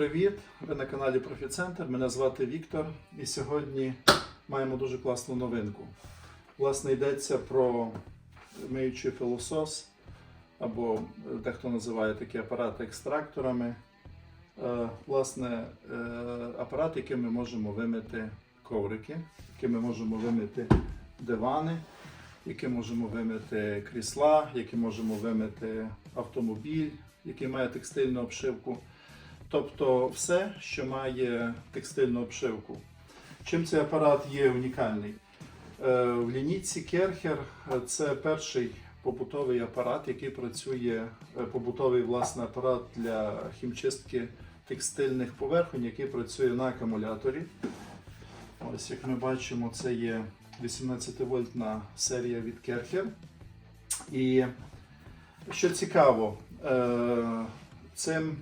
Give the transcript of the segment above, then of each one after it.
привіт! Ви на каналі Профіцентр. Мене звати Віктор. І сьогодні маємо дуже класну новинку. Власне, йдеться про миючий пилосос, або е, дехто називає такі апарати екстракторами. Е, Власне, е, апарат, яким ми можемо вимити коврики, яким ми можемо вимити дивани, яким можемо вимити крісла, яким можемо вимити автомобіль, який має текстильну обшивку. Тобто все, що має текстильну обшивку. Чим цей апарат є унікальний? Е, В лінійці Керхер е, це перший побутовий апарат, який працює, е, побутовий власне апарат для хімчистки текстильних поверхонь, який працює на акумуляторі. Ось як ми бачимо, це є 18 вольтна серія від Керхер. І що цікаво, цим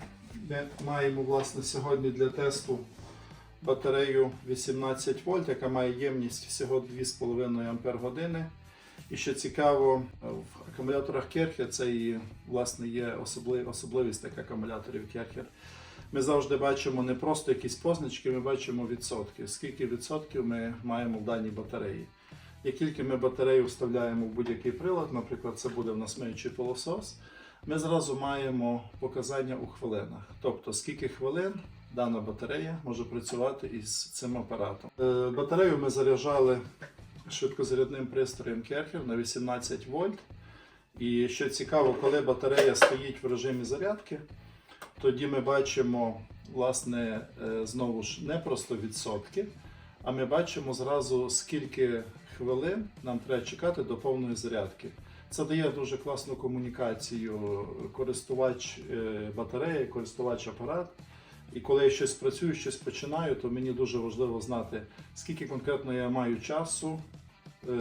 ми маємо власне сьогодні для тесту батарею 18 вольт, яка має ємність всього 2,5 Ампер години. І що цікаво, в акумуляторах Керхер це і власне є особли- особливість таких акумуляторів Керхер. Ми завжди бачимо не просто якісь позначки, ми бачимо відсотки. Скільки відсотків ми маємо в даній батареї. Як тільки ми батарею вставляємо в будь-який прилад, наприклад, це буде в нас миючий пилосос, ми зразу маємо показання у хвилинах. Тобто, скільки хвилин дана батарея може працювати із цим апаратом. Е, Батарею ми заряджали швидкозарядним пристроєм Керхер на 18 вольт. І що цікаво, коли батарея стоїть в режимі зарядки, тоді ми бачимо, власне, е, знову ж не просто відсотки, а ми бачимо зразу, скільки хвилин нам треба чекати до повної зарядки. Це дає дуже класну комунікацію користувач е, батареї, користувач апарат. І коли я щось працюю, щось починаю, то мені дуже важливо знати, скільки конкретно я маю часу е,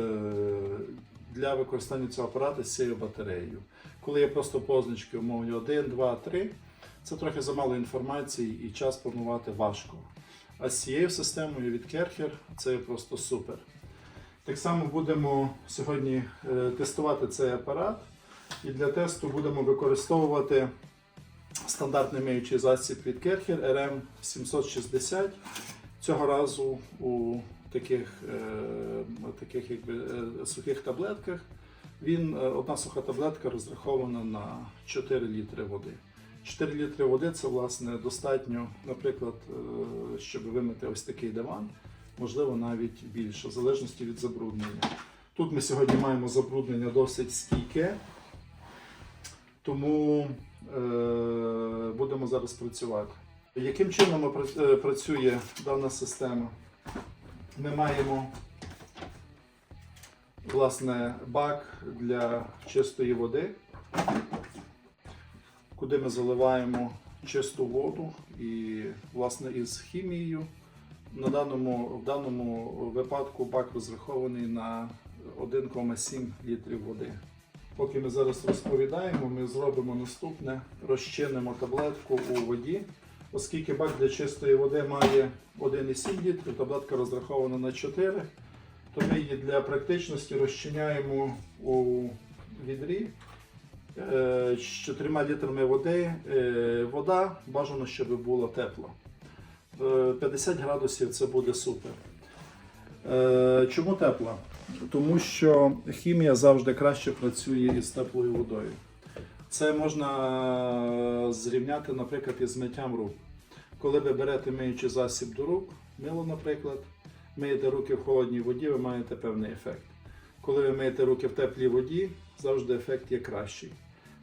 для використання цього апарату з цією батареєю. Коли є просто позначки, умовні 1, 2, 3, це трохи замало інформації і час планувати важко. А з цією системою від Керхер це просто супер. Так само будемо сьогодні е, тестувати цей апарат. І для тесту будемо використовувати стандартний миючий засіб від Керхер RM 760. Цього разу у таких, е, таких якби, е, сухих таблетках. Він, одна суха таблетка розрахована на 4 літри води. 4 літри води це власне достатньо, наприклад, щоб вимити ось такий диван, можливо навіть більше, в залежності від забруднення. Тут ми сьогодні маємо забруднення досить стійке, тому е, будемо зараз працювати. Яким чином е, працює дана система? Ми маємо власне бак для чистої води, куди ми заливаємо чисту воду і власне із хімією. На даному, в даному випадку бак розрахований на 1,7 літрів води. Поки ми зараз розповідаємо, ми зробимо наступне: розчинимо таблетку у воді. Оскільки бак для чистої води має 1,7 літрів, таблетка розрахована на 4, то ми її для практичності розчиняємо у відрі е, з 4 літрами води. Е, Вода бажано, щоб була тепла. Е, 50 градусів це буде супер. Е, Чому тепла? Тому що хімія завжди краще працює із теплою водою. Це можна зрівняти, наприклад, із миттям рук. Коли ви берете миючий засіб до рук, мило, наприклад, миєте руки в холодній воді, ви маєте певний ефект. Коли ви миєте руки в теплій воді, завжди ефект є кращий.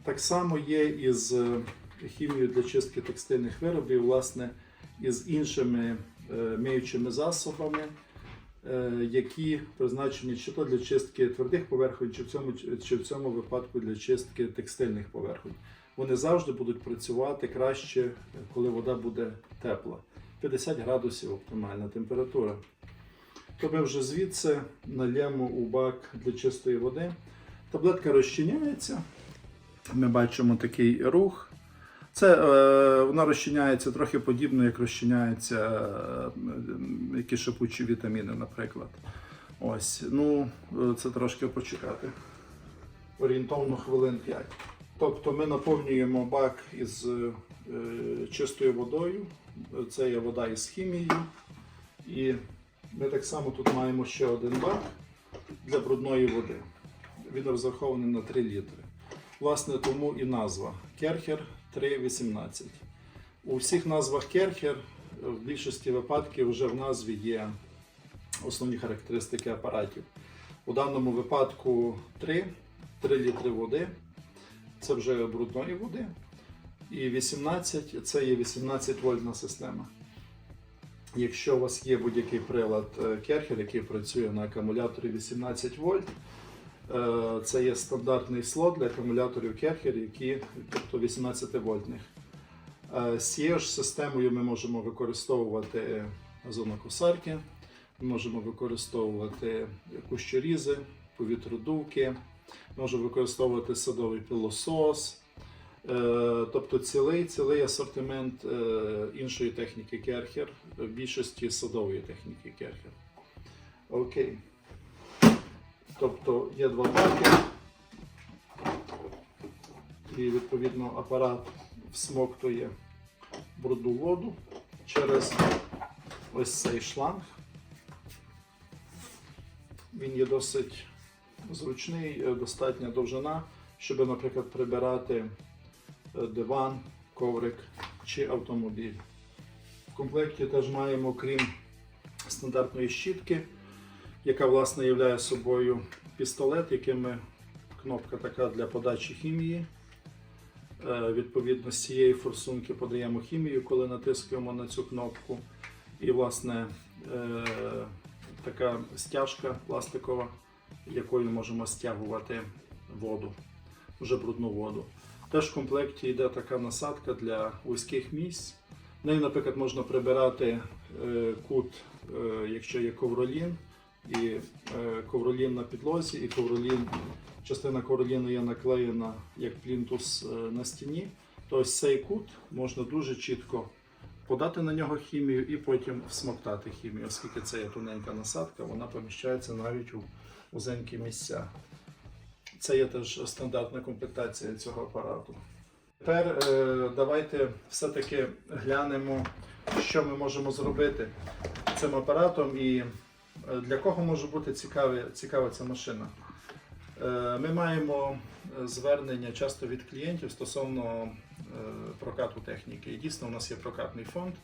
Так само є із е, хімією для чистки текстильних виробів, власне, із іншими е, миючими засобами, е, які призначені чи то для чистки твердих поверхонь, чи в цьому, чи в цьому випадку для чистки текстильних поверхонь. Вони завжди будуть працювати краще, коли вода буде тепла. 50 градусів оптимальна температура. То ми вже звідси нальємо у бак для чистої води. Таблетка розчиняється. Ми бачимо такий рух. Це е, вона розчиняється трохи подібно, як розчиняються е, якісь шипучі вітаміни, наприклад. Ось, ну, е, це трошки почекати. Орієнтовно хвилин 5. Тобто ми наповнюємо бак із чистою водою це є вода із хімією. І ми так само тут маємо ще один бак для брудної води. Він розрахований на 3 літри. Власне, тому і назва Керхер 318. У всіх назвах Керхер в більшості випадків вже в назві є основні характеристики апаратів. У даному випадку 3, 3 літри води. Це вже брудної води. І 18 це є 18 вольтна система. Якщо у вас є будь-який прилад е, Керхер, який працює на акумуляторі 18 вольт, це є стандартний слот для акумуляторів Керхер, які тобто 18 вольтних. Е, З цією ж системою ми можемо використовувати зонокосарки, ми можемо використовувати кущорізи, повітродувки, можемо використовувати садовий пилосос. Е, Тобто цілий, цілий асортимент е, іншої техніки Керхер, більшості садової техніки Керхер. Окей. Тобто є два баки. І відповідно апарат всмоктує брудну воду через ось цей шланг. Він є досить зручний, е, достатня довжина, щоб, наприклад, прибирати е, диван, коврик чи автомобіль. В комплекті теж маємо, крім стандартної щітки, яка власне є собою пістолет, яким ми кнопка така для подачі хімії. Е, Відповідно, з цієї форсунки подаємо хімію, коли натискуємо на цю кнопку. І, власне, е, така стяжка пластикова, якою можемо стягувати воду, вже брудну воду. Теж в комплекті йде така насадка для вузьких місць. Нею, наприклад, можна прибирати е, кут, якщо є ковролін, і е, ковролін на підлозі, і ковролін, частина ковроліну є наклеєна як плінтус е, на стіні, то ось цей кут можна дуже чітко подати на нього хімію і потім всмоктати хімію, оскільки це є тоненька насадка, вона поміщається навіть у вузенькі місця. Це є теж стандартна комплектація цього апарату. Тепер е, давайте все-таки глянемо, що ми можемо зробити цим апаратом і для кого може бути цікаві, цікава ця машина. Е, Ми маємо е, звернення часто від клієнтів стосовно е, прокату техніки. І дійсно, у нас є прокатний фонд,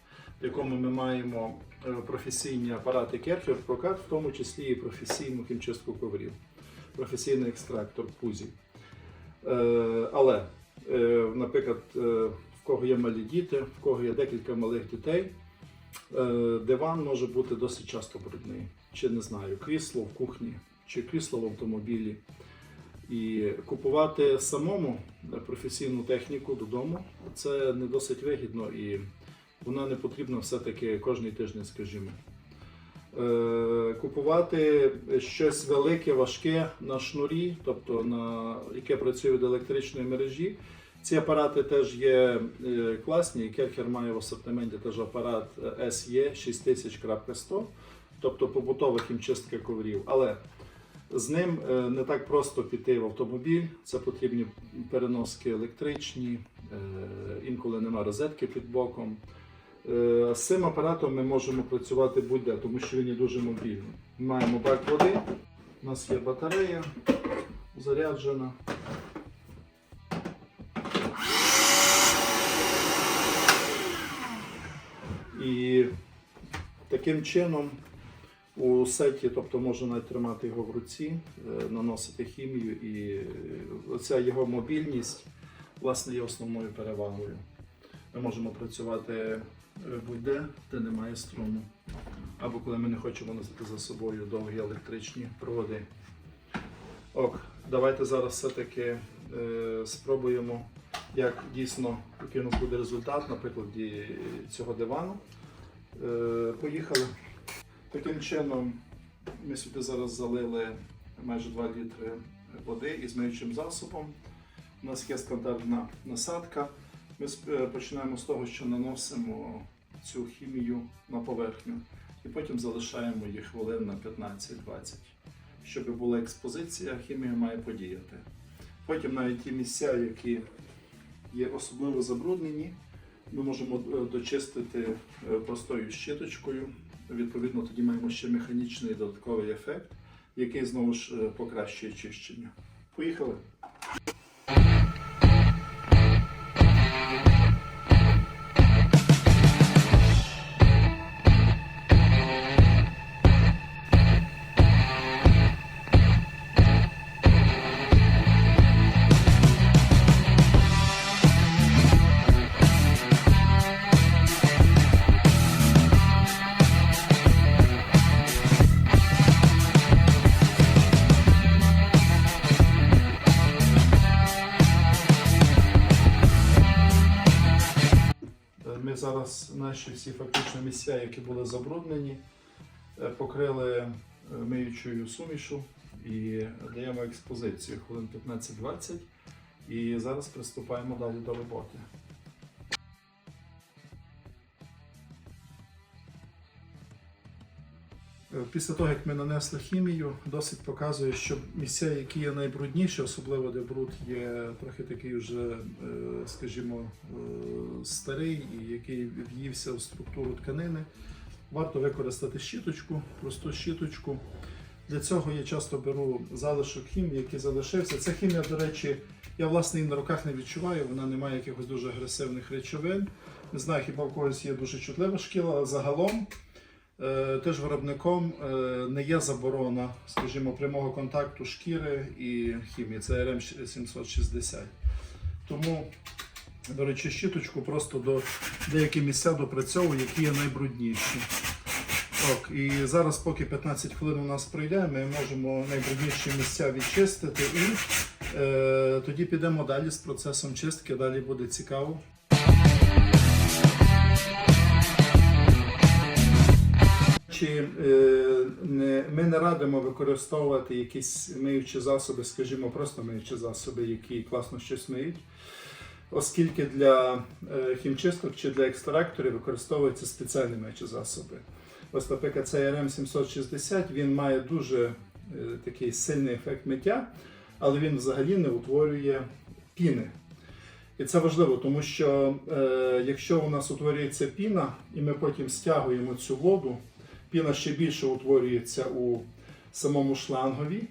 в якому ми маємо е, професійні апарати Керхер, прокат, в тому числі і професійну хімчистку коврів, професійний екстрактор пузі. Е, Але, е, наприклад, е, в кого є малі діти, в кого є декілька малих дітей, е, диван може бути досить часто брудний. Чи не знаю, крісло в кухні, чи крісло в автомобілі. І купувати самому професійну техніку додому це не досить вигідно і вона не потрібна все-таки кожний тиждень, скажімо. Е, Купувати щось велике, важке на шнурі, тобто на яке працює від електричної мережі. Ці апарати теж є е, класні. Керхер має в асортименті теж апарат е, SE 6000.100, тобто побутова хімчистка коврів. Але з ним е, не так просто піти в автомобіль. Це потрібні переноски електричні, інколи нема розетки під боком. З цим апаратом ми можемо працювати будь-де, тому що він є дуже мобільний. Маємо бак води, у нас є батарея заряджена. І таким чином у сеті, тобто можна навіть тримати його в руці, е, наносити хімію, і е, оця його мобільність власне є основною перевагою. Ми можемо працювати е, будь-де, де немає струму, або коли ми не хочемо носити за собою довгі електричні проводи. Ок, давайте зараз все-таки е, спробуємо, як дійсно який у нас буде результат на прикладі цього дивану. Е, поїхали. Таким чином, ми сюди зараз залили майже 2 літри води із миючим засобом. У нас є стандартна насадка. Ми е, починаємо з того, що наносимо цю хімію на поверхню і потім залишаємо їх хвилин на 15-20. Щоб була експозиція, хімія має подіяти. Потім навіть ті місця, які є особливо забруднені, ми можемо е, дочистити е, простою щиточкою. Відповідно, тоді маємо ще механічний додатковий ефект, який знову ж е, покращує чищення. Поїхали. Зараз наші всі фактично місця, які були забруднені, е, покрили е, миючою сумішу і даємо експозицію хвилин 15-20. І зараз приступаємо далі до роботи. Після того, як ми нанесли хімію, досить показує, що місця, які є найбрудніші, особливо де бруд є трохи такий вже, е, скажімо, е, старий і який в'ївся в структуру тканини, варто використати щіточку, просту щіточку. Для цього я часто беру залишок хімії, який залишився. Ця хімія, до речі, я власне її на руках не відчуваю, вона не має якихось дуже агресивних речовин. Не знаю, хіба в когось є дуже чутлива шкіла, але загалом Е, Теж виробником е, не є заборона, скажімо, прямого контакту шкіри і хімії. Це РМ 760. Тому, до речі, щіточку просто до деякі місця допрацьовую, які є найбрудніші. Ок, і зараз, поки 15 хвилин у нас пройде, ми можемо найбрудніші місця відчистити і е, тоді підемо далі з процесом чистки, далі буде цікаво. Чи е, ми не радимо використовувати якісь миючі засоби, скажімо, просто миючі засоби, які класно щось миють, оскільки для е, хімчисток чи для екстракторів використовуються спеціальні миючі засоби. Ось, наприклад, цей RM 760 він має дуже е, такий сильний ефект миття, але він взагалі не утворює піни. І це важливо, тому що е, якщо у нас утворюється піна, і ми потім стягуємо цю воду, піна ще більше утворюється у самому шлангові,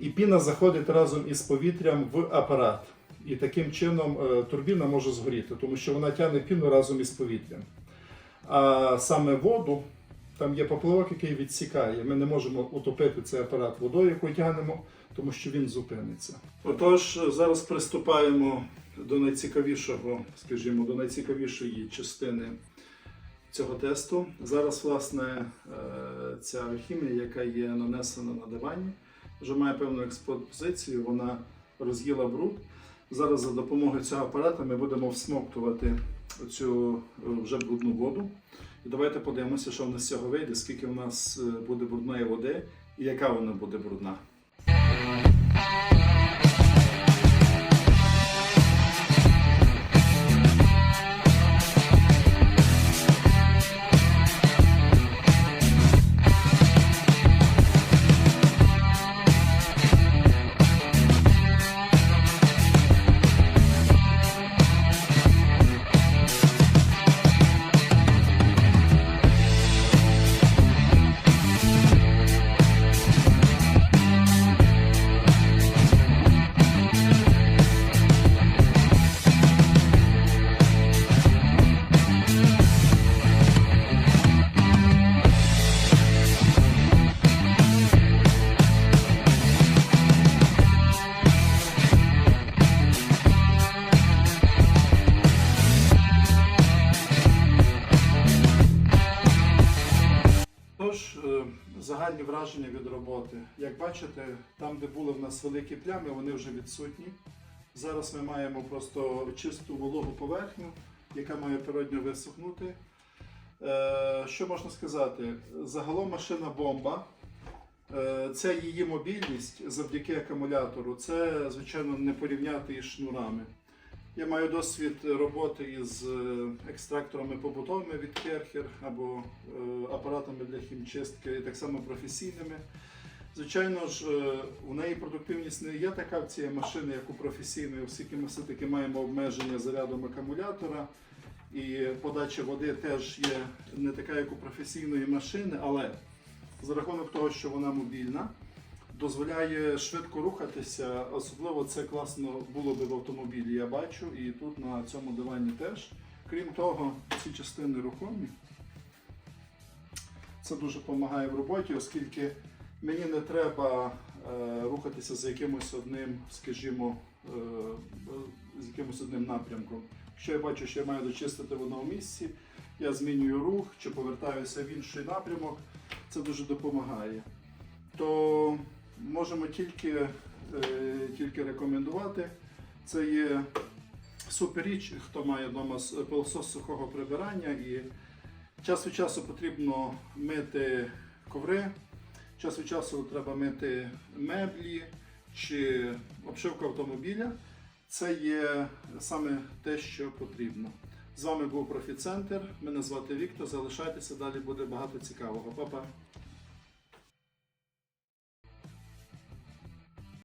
і піна заходить разом із повітрям в апарат. І таким чином е, турбіна може згоріти, тому що вона тягне піну разом із повітрям. А саме воду, там є поплавок, який відсікає. Ми не можемо утопити цей апарат водою, яку тягнемо, тому що він зупиниться. Отож, зараз приступаємо до найцікавішого, скажімо, до найцікавішої частини цього тесту. Зараз, власне, е, ця хімія, яка є нанесена на дивані, вже має певну експозицію, вона роз'їла бруд. Зараз за допомогою цього апарата ми будемо всмоктувати цю е, вже брудну воду. І давайте подивимося, що в нас з цього вийде, скільки в нас е, буде брудної води і яка вона буде брудна. Загальні враження від роботи. Як бачите, там, де були в нас великі плями, вони вже відсутні. Зараз ми маємо просто чисту вологу поверхню, яка має природньо висохнути. Е, Що можна сказати? Загалом машина бомба. Е, Це її мобільність завдяки акумулятору. Це, звичайно, не порівняти із шнурами. Я маю досвід роботи із е, екстракторами побутовими від Керхер або е, апаратами для хімчистки, і так само професійними. Звичайно ж, е, у неї продуктивність не є така в цієї машини, як у професійної, оскільки ми все-таки маємо обмеження зарядом акумулятора. і подача води теж є не така, як у професійної машини, але за рахунок того, що вона мобільна, дозволяє швидко рухатися. Особливо це класно було би в автомобілі, я бачу, і тут на цьому дивані теж. Крім того, ці частини рухомі. Це дуже допомагає в роботі, оскільки мені не треба е, рухатися за якимось одним, скажімо, е, з якимось одним напрямком. Якщо я бачу, що я маю дочистити в одному місці, я змінюю рух чи повертаюся в інший напрямок, це дуже допомагає. То можемо тільки, е, тільки рекомендувати. Це є супер річ, хто має вдома пилосос сухого прибирання і час від часу потрібно мити коври, час від часу треба мити меблі чи обшивку автомобіля. Це є саме те, що потрібно. З вами був Профіцентр. Мене звати Віктор. Залишайтеся, далі буде багато цікавого. Па-па!